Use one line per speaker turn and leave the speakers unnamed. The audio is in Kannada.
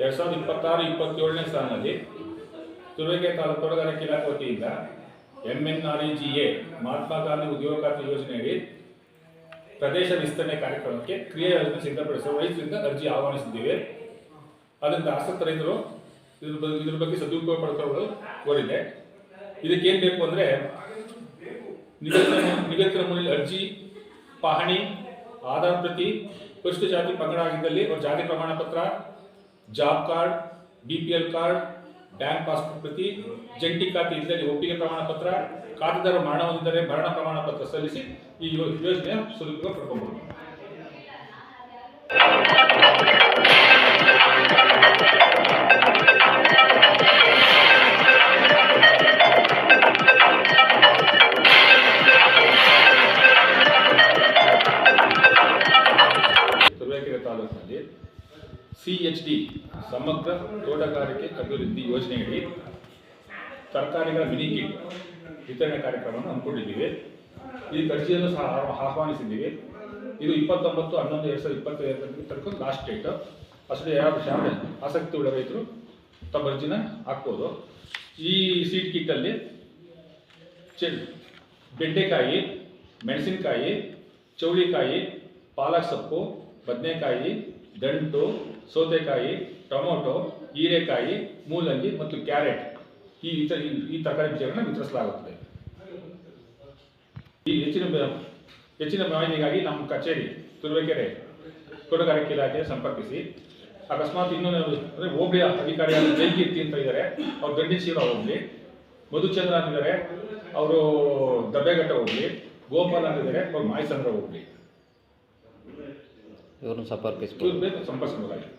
ಎರಡ್ ಸಾವಿರದ ಇಪ್ಪತ್ತಾರು, ಇಪ್ಪತ್ತೇಳನೇ ಸಾಲಿನಲ್ಲಿ ತುರುವೇಕೆ ತಾಲೂಕು ತೋಟಗಾರಿಕೆ ಇಲಾಖೆ ವತಿಯಿಂದ M N R E G A Mahatma Gandhi ಉದ್ಯೋಗ ಖಾತ್ರಿ ಯೋಜನೆಯಡಿ ಪ್ರದೇಶ ವಿಸ್ತರಣೆ ಕಾರ್ಯಕ್ರಮಕ್ಕೆ ಕ್ರಿಯಾ ಯೋಜನೆ ಸಿದ್ಧಪಡಿಸುವ ರೈತರಿಂದ ಅರ್ಜಿ ಆಹ್ವಾನಿಸಿದ್ದೇವೆ. ಅದರಿಂದ ಆಸಕ್ತ ರೈತರು ಇದ್ರ ಬಗ್ಗೆ ಇದ್ರ ಬಗ್ಗೆ ಸದುಪಯೋಗ ಪಡ್ಕೊಳ್ಳಲು ಕೋರಿದೆ. ಇದಕ್ಕೆ ಏನು ಬೇಕು ಅಂದರೆ ನಿಗದಿತ ಮೂಲ ಅರ್ಜಿ, ಪಹಣಿ, ಆಧಾರ್ ಪ್ರತಿ, ಪರಿಶಿಷ್ಟ ಜಾತಿ ಪಂಗಡ ಆಗಿದ್ದಲ್ಲಿ ಅವ್ರ ಜಾತಿ ಪ್ರಮಾಣ ಪತ್ರ job card B P L card bank passbook ಪ್ರತಿ, ಜಂಟಿ ಖಾತೆ ಇದ್ದಲ್ಲಿ ಒಪ್ಪಿಗೆ ಪ್ರಮಾಣ ಪತ್ರ, ಖಾತೆದಾರರು ಮರಣ ಹೊಂದಿದ್ದರೆ ಮರಣ ಪ್ರಮಾಣ ಪತ್ರ ಸಲ್ಲಿಸಿ ಈ ಯೋಜನೆಯ ಸದುಪಯೋಗ ಪಡ್ಕೊಬಹುದು ಸಿ ಎಚ್ ಡಿ ಸಮಗ್ರ ತೋಟಗಾರಿಕೆ ಅಭಿವೃದ್ಧಿ ಯೋಜನೆಯಡಿ ತರಕಾರಿಗಳ ಮಿನಿ ಕಿಟ್ ವಿತರಣೆ ಕಾರ್ಯಕ್ರಮವನ್ನು ಹಮ್ಮಿಕೊಂಡಿದ್ದೀವಿ. ಈ ಅರ್ಜಿಯನ್ನು ಸಹ ಆಹ್ವಾನಿಸಿದ್ದೀವಿ. ಇದು ಇಪ್ಪತ್ತೊಂಬತ್ತು, ಹನ್ನೊಂದು, ಎರಡು ಸಾವಿರದ ಇಪ್ಪತ್ತೈದರ ತನಕ ಲಾಸ್ಟ್ ಡೇಟ್ ಅಷ್ಟೇ ಯಾರು ಶಾಲೆ ಆಸಕ್ತಿ ಉಳ್ಳ ರೈತರು ತಮ್ಮ ಅರ್ಜಿನ ಹಾಕ್ಬೋದು. ಈ ಸೀಟ್ ಕಿಟ್ಟಲ್ಲಿ ಚೆ, ಬೆಂಡೆಕಾಯಿ, ಮೆಣಸಿನಕಾಯಿ, ಚೌಳಿಕಾಯಿ, ಪಾಲಕ್ ಸೊಪ್ಪು, ಬದನೆಕಾಯಿ ದಂಟು, ಸೌತೆಕಾಯಿ, ಟೊಮೊಟೊ, ಹೀರೆಕಾಯಿ, ಮೂಲಂಗಿ ಮತ್ತು ಕ್ಯಾರೆಟ್. ಈ ಇತರ ಈ ತರಕಾರಿ ಬೀಜಗಳನ್ನು ವಿತರಿಸಲಾಗುತ್ತದೆ. ಈ ಹೆಚ್ಚಿನ ಹೆಚ್ಚಿನ ಮಾಹಿತಿಗಾಗಿ ನಮ್ಮ ಕಚೇರಿ, ತುರುವೇಕೆರೆ ತೋಟಗಾರಿಕೆ ಇಲಾಖೆ ಸಂಪರ್ಕಿಸಿ. ಅಕಸ್ಮಾತ್ ಇನ್ನೂ ಅಂದರೆ ಹೋಬಳಿಯ ಅಧಿಕಾರಿಯಾದ ಜೈಕೀರ್ತಿ ಅಂತ ಇದ್ದಾರೆ. ಅವ್ರು ಗಂಡಿಶೀಲ ಹೋಗ್ಲಿ ಮಧುಚಂದ್ರ ಅಂತಿದ್ದಾರೆ ಅವರು ದಬ್ಬೆಘಟ್ಟ ಹೋಗ್ಲಿ ಗೋಪಾಲ್ ಅಂತಿದ್ದಾರೆ ಅವ್ರು ಮಾಯಸಂದ್ರ ಹೋಗ್ಲಿ
ಇವ್ರನ್ನ ಸಂಪರ್ಕಿಸ್ಬೋದು
ಇವ್ರು ಬೇಕು ಸಂಪರ್ಕಿಸಬಹುದಾಗಿದೆ